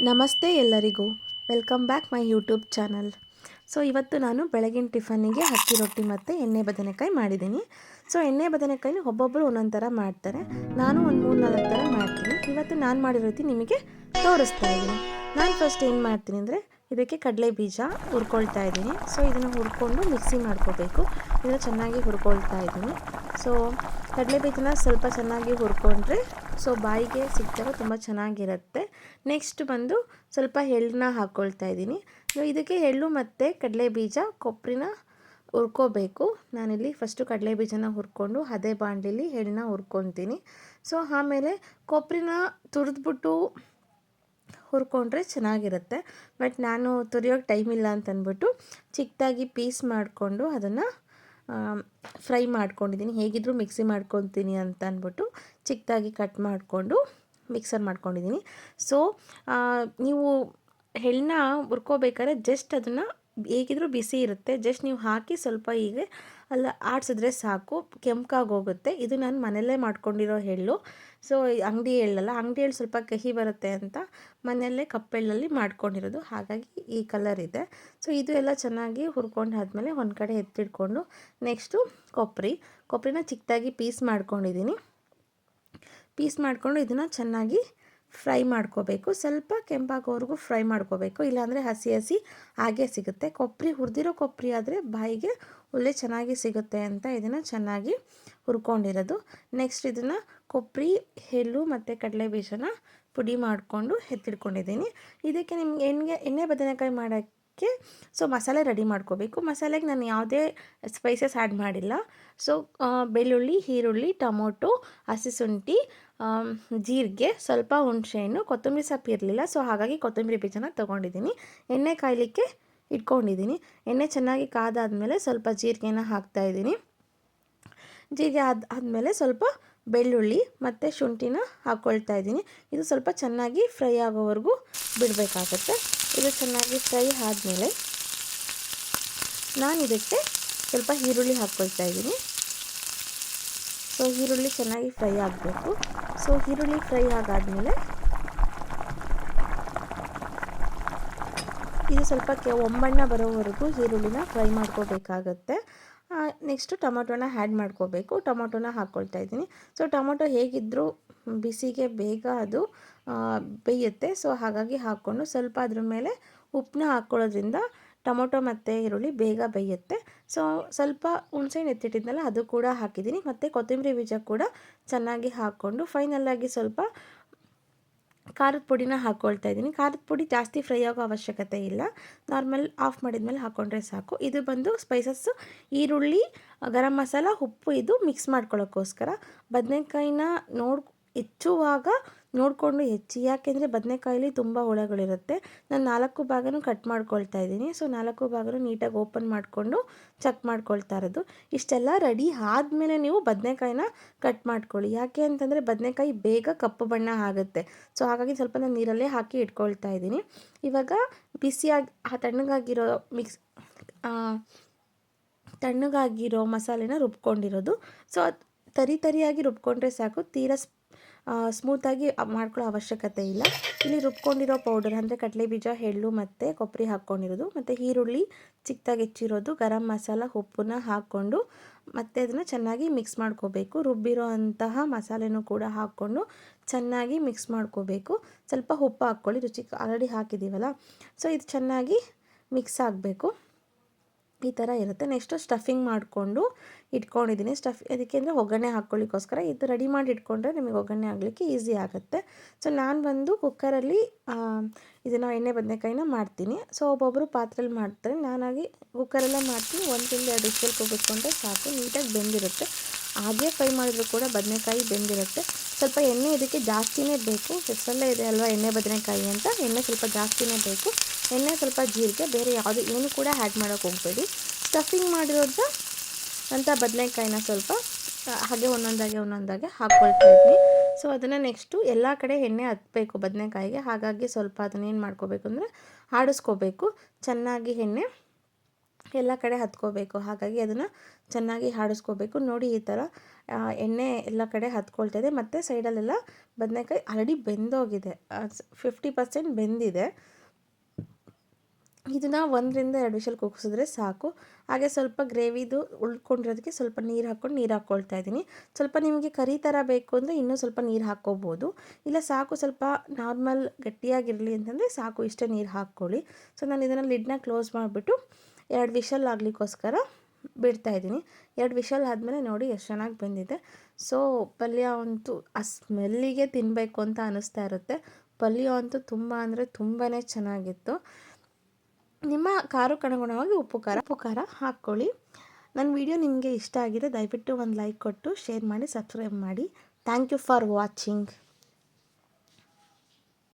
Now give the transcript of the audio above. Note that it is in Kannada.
ನಮಸ್ತೆ ಎಲ್ಲರಿಗೂ. Welcome back my YouTube channel so ಇವತ್ತು ನಾನು ಬೆಳಗಿನ ಟಿಫನ್ನಿಗೆ ಅಕ್ಕಿ ರೊಟ್ಟಿ ಮತ್ತು ಎಣ್ಣೆ ಬದನೆಕಾಯಿ ಮಾಡಿದ್ದೀನಿ. ಸೊ ಎಣ್ಣೆ ಬದನೆಕಾಯಿನ ಒಬ್ಬೊಬ್ಬರು ಒಂದೊಂದು ಥರ ಮಾಡ್ತಾರೆ. ನಾನು ಒಂದು ಮೂರು ನಾಲ್ಕು ಥರ ಮಾಡ್ತೀನಿ. ಇವತ್ತು ನಾನು ಮಾಡಿರೋ ರೀತಿ ನಿಮಗೆ ತೋರಿಸ್ತಾ ಇದ್ದೀನಿ. ನಾನು ಫಸ್ಟ್ ಏನು ಮಾಡ್ತೀನಿ ಅಂದರೆ, ಇದಕ್ಕೆ ಕಡಲೆ ಬೀಜ ಹುರ್ಕೊಳ್ತಾ ಇದ್ದೀನಿ. ಸೊ ಇದನ್ನು ಹುರ್ಕೊಂಡು ಮಿಕ್ಸಿ ಮಾಡ್ಕೋಬೇಕು. ಇದನ್ನು ಚೆನ್ನಾಗಿ ಹುರ್ಕೊಳ್ತಾ ಇದ್ದೀನಿ. ಸೊ ಕಡಲೆ ಬೀಜನ ಸ್ವಲ್ಪ ಚೆನ್ನಾಗಿ ಹುರ್ಕೊಂಡ್ರೆ ಸೊ ಬಾಯಿಗೆ ಸಿಗ್ತಾರೆ ತುಂಬ ಚೆನ್ನಾಗಿರುತ್ತೆ. ನೆಕ್ಸ್ಟ್ ಬಂದು ಸ್ವಲ್ಪ ಎಳ್ಳನ್ನ ಹಾಕ್ಕೊಳ್ತಾ ಇದ್ದೀನಿ. ಇದಕ್ಕೆ ಎಳ್ಳು ಮತ್ತು ಕಡಲೆ ಬೀಜ ಕೊಬ್ಬರಿನ ಹುರ್ಕೋಬೇಕು. ನಾನಿಲ್ಲಿ ಫಸ್ಟು ಕಡಲೆ ಬೀಜನ ಹುರ್ಕೊಂಡು ಅದೇ ಬಾಣಲಿಲಿ ಎಳ್ಳನ್ನ ಹುರ್ಕೊತೀನಿ. ಸೊ ಆಮೇಲೆ ಕೊಬ್ಬರಿನ ತುರಿದ್ಬಿಟ್ಟು ಹುರ್ಕೊಂಡ್ರೆ ಚೆನ್ನಾಗಿರುತ್ತೆ. ಬಟ್ ನಾನು ತುರಿಯೋಕ್ಕೆ ಟೈಮ್ ಇಲ್ಲ ಅಂತ ಅಂದ್ಬಿಟ್ಟು ಚಿಕ್ಕದಾಗಿ ಪೀಸ್ ಮಾಡಿಕೊಂಡು ಅದನ್ನು ಫ್ರೈ ಮಾಡ್ಕೊಂಡಿದ್ದೀನಿ. ಹೇಗಿದ್ದರೂ ಮಿಕ್ಸಿ ಮಾಡ್ಕೊತೀನಿ ಅಂತ ಅಂದ್ಬಿಟ್ಟು ಚಿಕ್ಕದಾಗಿ ಕಟ್ ಮಾಡಿಕೊಂಡು ಮಿಕ್ಸರ್ ಮಾಡ್ಕೊಂಡಿದ್ದೀನಿ. ಸೊ ನೀವು ಎಳ್ಳನ್ನ ಹುರ್ಕೋಬೇಕಾದ್ರೆ ಜಸ್ಟ್ ಅದನ್ನು ಹೇಗಿದ್ರೂ ಬಿಸಿ ಇರುತ್ತೆ. ಜಸ್ಟ್ ನೀವು ಹಾಕಿ ಸ್ವಲ್ಪ ಹೀಗೆ ಅಲ್ಲ ಆಡಿಸಿದ್ರೆ ಸಾಕು. ಹೋಗುತ್ತೆ. ಇದು ನಾನು ಮನೆಯಲ್ಲೇ ಮಾಡ್ಕೊಂಡಿರೋ ಎಳ್ಳು. ಸೊ ಅಂಗಡಿ ಎಳ್ಳಲ್ಲ, ಅಂಗಡಿ ಎಳ್ಳು ಸ್ವಲ್ಪ ಕಹಿ ಬರುತ್ತೆ ಅಂತ ಮನೆಯಲ್ಲೇ ಕಪ್ಪೆಳ್ಳಲ್ಲಿ ಮಾಡ್ಕೊಂಡಿರೋದು. ಹಾಗಾಗಿ ಈ ಕಲರ್ ಇದೆ. ಸೊ ಇದು ಎಲ್ಲ ಚೆನ್ನಾಗಿ ಹುರ್ಕೊಂಡು ಆದಮೇಲೆ ಒಂದು ಕಡೆ ಎತ್ತಿಡ್ಕೊಂಡು ನೆಕ್ಸ್ಟು ಕೊಬ್ಬರಿ ಕೊಬ್ಬರಿನ ಚಿಕ್ಕದಾಗಿ ಪೀಸ್ ಮಾಡ್ಕೊಂಡಿದ್ದೀನಿ. ಪೀಸ್ ಮಾಡಿಕೊಂಡು ಇದನ್ನು ಚೆನ್ನಾಗಿ ಫ್ರೈ ಮಾಡ್ಕೋಬೇಕು. ಸ್ವಲ್ಪ ಕೆಂಪಾಗೋವರೆಗೂ ಫ್ರೈ ಮಾಡ್ಕೋಬೇಕು. ಇಲ್ಲಾಂದರೆ ಹಸಿ ಹಸಿ ಹಾಗೆ ಸಿಗುತ್ತೆ. ಕೊಬ್ಬರಿ ಹುರಿದಿರೋ ಕೊಬ್ಬರಿ ಆದರೆ ಬಾಯಿಗೆ ಒಳ್ಳೆ ಚೆನ್ನಾಗಿ ಸಿಗುತ್ತೆ ಅಂತ ಇದನ್ನು ಚೆನ್ನಾಗಿ ಹುರ್ಕೊಂಡಿರೋದು. ನೆಕ್ಸ್ಟ್ ಇದನ್ನು ಕೊಬ್ಬರಿ ಎಳ್ಳು ಮತ್ತು ಕಡಲೆ ಬೀಜನ ಪುಡಿ ಮಾಡಿಕೊಂಡು ಎತ್ತಿಡ್ಕೊಂಡಿದ್ದೀನಿ ಇದಕ್ಕೆ ನಿಮ್ಗೆ ಎಣ್ಣೆ ಎಣ್ಣೆ ಬದನೆಕಾಯಿ ಮಾಡೋಕ್ಕೆ ಸೊ ಮಸಾಲೆ ರೆಡಿ ಮಾಡ್ಕೋಬೇಕು. ಮಸಾಲೆಗೆ ನಾನು ಯಾವುದೇ ಸ್ಪೈಸಸ್ ಆ್ಯಡ್ ಮಾಡಿಲ್ಲ. ಸೊ ಬೆಳ್ಳುಳ್ಳಿ, ಈರುಳ್ಳಿ, ಟೊಮೊಟೊ ಹಸಿಶುಂಠಿ ಜೀರಿಗೆ, ಸ್ವಲ್ಪ ಹುಣಸೆಹಣ್ಣು ಕೊತ್ತಂಬರಿ ಸೊಪ್ಪು ಇರಲಿಲ್ಲ. ಸೊ ಹಾಗಾಗಿ ಕೊತ್ತಂಬರಿ ಬೀಜನ ತೊಗೊಂಡಿದ್ದೀನಿ. ಎಣ್ಣೆ ಕಾಯಲಿಕ್ಕೆ ಇಟ್ಕೊಂಡಿದ್ದೀನಿ. ಎಣ್ಣೆ ಚೆನ್ನಾಗಿ ಕಾದಾದಮೇಲೆ ಸ್ವಲ್ಪ ಜೀರಿಗೆನ ಹಾಕ್ತಾಯಿದ್ದೀನಿ ಜೀರಿಗೆ ಆದ, ಆದಮೇಲೆ ಸ್ವಲ್ಪ ಬೆಳ್ಳುಳ್ಳಿ ಮತ್ತು ಶುಂಠಿನ ಹಾಕ್ಕೊಳ್ತಾ ಇದ್ದೀನಿ. ಇದು ಸ್ವಲ್ಪ ಚೆನ್ನಾಗಿ ಫ್ರೈ ಆಗೋವರೆಗೂ ಬಿಡಬೇಕಾಗತ್ತೆ. ಇದು ಚೆನ್ನಾಗಿ ಫ್ರೈ ಆದಮೇಲೆ ನಾನು ಇದಕ್ಕೆ ಸ್ವಲ್ಪ ಈರುಳ್ಳಿ ಹಾಕ್ಕೊಳ್ತಾ ಇದ್ದೀನಿ. ಸೊ, ಈರುಳ್ಳಿ ಚೆನ್ನಾಗಿ ಫ್ರೈ ಆಗಬೇಕು. ಸೊ, ಈರುಳ್ಳಿ ಫ್ರೈ ಆಗಾದಮೇಲೆ ಇದು ಸ್ವಲ್ಪ ಕೆ ಒಂಬಣ್ಣ ಬರೋವರೆಗೂ ಈರುಳ್ಳಿನ ಫ್ರೈ ಮಾಡ್ಕೋಬೇಕಾಗತ್ತೆ. ನೆಕ್ಸ್ಟು ಟೊಮೊಟೊನ ಆ್ಯಡ್ ಮಾಡ್ಕೋಬೇಕು. ಟೊಮೊಟೊನ ಹಾಕ್ಕೊಳ್ತಾ ಇದ್ದೀನಿ. ಸೊ, ಟೊಮೊಟೊ ಹೇಗಿದ್ದರೂ ಬಿಸಿಗೆ ಬೇಗ ಅದು ಬೇಯುತ್ತೆ. ಸೊ ಹಾಗಾಗಿ ಹಾಕ್ಕೊಂಡು ಸ್ವಲ್ಪ ಅದ್ರ ಮೇಲೆ ಉಪ್ಪನ್ನ ಹಾಕ್ಕೊಳ್ಳೋದ್ರಿಂದ ಟೊಮೊಟೊ ಮತ್ತು ಈರುಳ್ಳಿ ಬೇಗ ಬೇಯುತ್ತೆ. ಸೊ ಸ್ವಲ್ಪ ಹುಣ್ಸೆಹಣ್ಣು ಎತ್ತಿಟ್ಟಿದ್ನಲ್ಲ, ಅದು ಕೂಡ ಹಾಕಿದ್ದೀನಿ. ಮತ್ತು ಕೊತ್ತಂಬರಿ ಬೀಜ ಕೂಡ ಚೆನ್ನಾಗಿ ಹಾಕ್ಕೊಂಡು ಫೈನಲ್ಲಾಗಿ ಸ್ವಲ್ಪ ಖಾರದ ಪುಡಿನ ಹಾಕ್ಕೊಳ್ತಾ ಇದ್ದೀನಿ. ಖಾರದ ಪುಡಿ ಜಾಸ್ತಿ ಫ್ರೈ ಆಗೋ ಅವಶ್ಯಕತೆ ಇಲ್ಲ. ನಾರ್ಮಲ್ ಆಫ್ ಮಾಡಿದ್ಮೇಲೆ ಹಾಕ್ಕೊಂಡ್ರೆ ಸಾಕು. ಇದು ಬಂದು ಸ್ಪೈಸಸ್ ಈರುಳ್ಳಿ, ಗರಂ ಮಸಾಲ, ಉಪ್ಪು ಇದು ಮಿಕ್ಸ್ ಮಾಡ್ಕೊಳ್ಳೋಕ್ಕೋಸ್ಕರ. ಬದನೆಕಾಯಿನ ನೋಡಿ ಹೆಚ್ಚುವಾಗ ನೋಡಿಕೊಂಡು ಹೆಚ್ಚಿ. ಯಾಕೆಂದರೆ ಬದನೆಕಾಯಲ್ಲಿ ತುಂಬ ಹುಳಗಳಿರುತ್ತೆ. ನಾನು ನಾಲ್ಕು ಭಾಗನೂ ಕಟ್ ಮಾಡ್ಕೊಳ್ತಾ ಇದ್ದೀನಿ. ಸೊ ನಾಲ್ಕು ಭಾಗನೂ ನೀಟಾಗಿ ಓಪನ್ ಮಾಡಿಕೊಂಡು ಚೆಕ್ ಮಾಡ್ಕೊಳ್ತಾ ಇರೋದು. ಇಷ್ಟೆಲ್ಲ ರೆಡಿ ಆದಮೇಲೆ ನೀವು ಬದನೆಕಾಯಿನ ಕಟ್ ಮಾಡ್ಕೊಳ್ಳಿ. ಯಾಕೆ ಅಂತಂದರೆ ಬದನೆಕಾಯಿ ಬೇಗ ಕಪ್ಪು ಬಣ್ಣ ಆಗುತ್ತೆ. ಸೊ ಹಾಗಾಗಿ ಸ್ವಲ್ಪ ನಾನು ನೀರಲ್ಲೇ ಹಾಕಿ ಇಟ್ಕೊಳ್ತಾ ಇದ್ದೀನಿ. ಇವಾಗ ಬಿಸಿಯಾಗಿ, ಆ ತಣ್ಣಗಾಗಿರೋ ಮಿಕ್ಸ್ ತಣ್ಣಗಾಗಿರೋ ಮಸಾಲೆನ ರುಬ್ಕೊಂಡಿರೋದು. ಸೊ ತರಿ ತರಿಯಾಗಿ ರುಬ್ಕೊಂಡ್ರೆ ಸಾಕು. ತೀರಾ ಸ್ಮೂತಾಗಿ ಮಾಡ್ಕೊಳ್ಳೋ ಅವಶ್ಯಕತೆ ಇಲ್ಲ. ಇಲ್ಲಿ ರುಬ್ಕೊಂಡಿರೋ ಪೌಡರ್ ಅಂದರೆ ಕಡಲೆ ಬೀಜ, ಎಳ್ಳು ಮತ್ತು ಕೊಬ್ಬರಿ ಹಾಕ್ಕೊಂಡಿರೋದು. ಮತ್ತು ಈರುಳ್ಳಿ ಚಿಕ್ಕದಾಗಿ ಹೆಚ್ಚಿರೋದು, ಗರಂ ಮಸಾಲ, ಉಪ್ಪನ್ನ ಹಾಕ್ಕೊಂಡು ಮತ್ತು ಅದನ್ನು ಚೆನ್ನಾಗಿ ಮಿಕ್ಸ್ ಮಾಡ್ಕೋಬೇಕು. ರುಬ್ಬಿರೋ ಅಂತಹ ಮಸಾಲೆನೂ ಕೂಡ ಹಾಕ್ಕೊಂಡು ಚೆನ್ನಾಗಿ ಮಿಕ್ಸ್ ಮಾಡ್ಕೋಬೇಕು. ಸ್ವಲ್ಪ ಉಪ್ಪು ಹಾಕ್ಕೊಳ್ಳಿ. ರುಚಿ ಆಲ್ರೆಡಿ ಹಾಕಿದ್ದೀವಲ್ಲ ಸೊ ಇದು ಚೆನ್ನಾಗಿ ಮಿಕ್ಸ್ ಆಗಬೇಕು. ಈ ಥರ ಇರುತ್ತೆ. ನೆಕ್ಸ್ಟು ಸ್ಟಫಿಂಗ್ ಮಾಡಿಕೊಂಡು ಇಟ್ಕೊಂಡಿದ್ದೀನಿ. ಸ್ಟಫ್ ಅದಕ್ಕೆ ಅಂದರೆ ಒಗ್ಗರಣೆ ಹಾಕ್ಕೊಳ್ಳಿಕ್ಕೋಸ್ಕರ ಇದು ರೆಡಿ ಮಾಡಿ ಇಟ್ಕೊಂಡ್ರೆ ನಿಮಗೆ ಒಗ್ಗರಣೆ ಆಗಲಿಕ್ಕೆ ಈಸಿ ಆಗುತ್ತೆ. ಸೊ ನಾನು ಬಂದು ಕುಕ್ಕರಲ್ಲಿ ಇದನ್ನು ಎಣ್ಣೆ ಬದನೆಕಾಯಿನ ಮಾಡ್ತೀನಿ. ಸೊ ಒಬ್ಬೊಬ್ಬರು ಪಾತ್ರೆಯಲ್ಲಿ ಮಾಡ್ತಾರೆ. ನಾನಾಗಿ ಕುಕ್ಕರೆಲ್ಲ ಮಾಡ್ತೀನಿ. ಒಂದು ತಿಂಗಳು, ಎರಡು ವಿಷಲ್ ಕೂಗಿಸ್ಕೊಂಡ್ರೆ ಸಾಕು. ನೀಟಾಗಿ ಬೆಂದಿರುತ್ತೆ. ಹಾಗೆ ಫ್ರೈ ಮಾಡಿದ್ರು ಕೂಡ ಬದನೆಕಾಯಿ ಬೆಂದಿರುತ್ತೆ. ಸ್ವಲ್ಪ ಎಣ್ಣೆ ಇದಕ್ಕೆ ಜಾಸ್ತಿನೇ ಬೇಕು. ಹೆಸರಲ್ಲೇ ಇದೆ ಅಲ್ವಾ ಎಣ್ಣೆ ಬದನೆಕಾಯಿ ಅಂತ. ಎಣ್ಣೆ ಸ್ವಲ್ಪ ಜಾಸ್ತಿನೇ ಬೇಕು. ಎಣ್ಣೆ ಸ್ವಲ್ಪ ಜೀರಿಗೆ, ಬೇರೆ ಯಾವುದು ಏನು ಕೂಡ ಆ್ಯಡ್ ಮಾಡೋಕ್ಕೆ ಹೋಗಬೇಡಿ. ಸ್ಟಫಿಂಗ್ ಮಾಡಿರೋದ ಅಂತ ಬದನೆಕಾಯಿನ ಸ್ವಲ್ಪ ಹಾಗೆ ಒಂದೊಂದಾಗೆ ಒಂದೊಂದಾಗೆ ಹಾಕ್ಕೊಳ್ತಾ ಇದ್ವಿ ಸೊ ಅದನ್ನು ನೆಕ್ಸ್ಟು ಎಲ್ಲ ಕಡೆ ಎಣ್ಣೆ ಹತ್ತಬೇಕು ಬದನೆಕಾಯಿಗೆ. ಹಾಗಾಗಿ ಸ್ವಲ್ಪ ಅದನ್ನೇನು ಮಾಡ್ಕೋಬೇಕು ಅಂದರೆ ಆಡಿಸ್ಕೋಬೇಕು ಚೆನ್ನಾಗಿ ಎಣ್ಣೆ ಎಲ್ಲ ಕಡೆ ಹತ್ಕೋಬೇಕು. ಹಾಗಾಗಿ ಅದನ್ನು ಚೆನ್ನಾಗಿ ಆಡಿಸ್ಕೋಬೇಕು ನೋಡಿ ಈ ಥರ ಎಣ್ಣೆ ಎಲ್ಲ ಕಡೆ ಹತ್ಕೊಳ್ತಾ ಇದೆ. ಮತ್ತು ಸೈಡಲ್ಲೆಲ್ಲ ಬದನೆಕಾಯಿ ಆಲ್ರೆಡಿ ಬೆಂದೋಗಿದೆ. ಫಿಫ್ಟಿ ಪರ್ಸೆಂಟ್ ಬೆಂದಿದೆ. ಇದನ್ನು ಒಂದರಿಂದ ಎರಡು ವಿಷಲ್ ಕುಗ್ಸಿದ್ರೆ ಸಾಕು. ಹಾಗೆ ಸ್ವಲ್ಪ ಗ್ರೇವಿದು ಉಳ್ಕೊಂಡಿರೋದಕ್ಕೆ ಸ್ವಲ್ಪ ನೀರು ಹಾಕ್ಕೊಂಡು ನೀರು ಹಾಕ್ಕೊಳ್ತಾ ಇದ್ದೀನಿ. ಸ್ವಲ್ಪ ನಿಮಗೆ ಕರಿ ಥರ ಬೇಕು ಅಂದರೆ ಇನ್ನೂ ಸ್ವಲ್ಪ ನೀರು ಹಾಕ್ಕೋಬೋದು. ಇಲ್ಲ ಸಾಕು ಸ್ವಲ್ಪ ನಾರ್ಮಲ್ ಗಟ್ಟಿಯಾಗಿರಲಿ ಅಂತಂದರೆ ಸಾಕು, ಇಷ್ಟೇ ನೀರು ಹಾಕ್ಕೊಳ್ಳಿ. ಸೊ ನಾನು ಇದನ್ನು ಲಿಡ್ನ ಕ್ಲೋಸ್ ಮಾಡಿಬಿಟ್ಟು ಎರಡು ವಿಷಲ್ ಆಗಲಿಕ್ಕೋಸ್ಕರ ಬಿಡ್ತಾ ಇದ್ದೀನಿ. ಎರಡು ವಿಷಲ್ ಆದಮೇಲೆ ನೋಡಿ ಎಷ್ಟು ಚೆನ್ನಾಗಿ ಬಂದಿದೆ. ಸೊ ಪಲ್ಯ ಅಂತೂ ಆ ಸ್ಮೆಲ್ಲಿಗೆ ತಿನ್ನಬೇಕು ಅಂತ ಅನ್ನಿಸ್ತಾ ಇರುತ್ತೆ. ಪಲ್ಯ ಅಂತೂ ತುಂಬ ಅಂದರೆ ತುಂಬಾ ಚೆನ್ನಾಗಿತ್ತು. ನಿಮ್ಮ ಕಾರು ಉಪ್ಪು ಖಾರ ಉಪ್ಪು ಖಾರ ಹಾಕ್ಕೊಳ್ಳಿ. ನನ್ನ ವಿಡಿಯೋ ನಿಮಗೆ ಇಷ್ಟ ಆಗಿದೆ ದಯವಿಟ್ಟು ಒಂದು ಲೈಕ್ ಕೊಟ್ಟು, ಶೇರ್ ಮಾಡಿ, ಸಬ್ಸ್ಕ್ರೈಬ್ ಮಾಡಿ. Thank you for watching.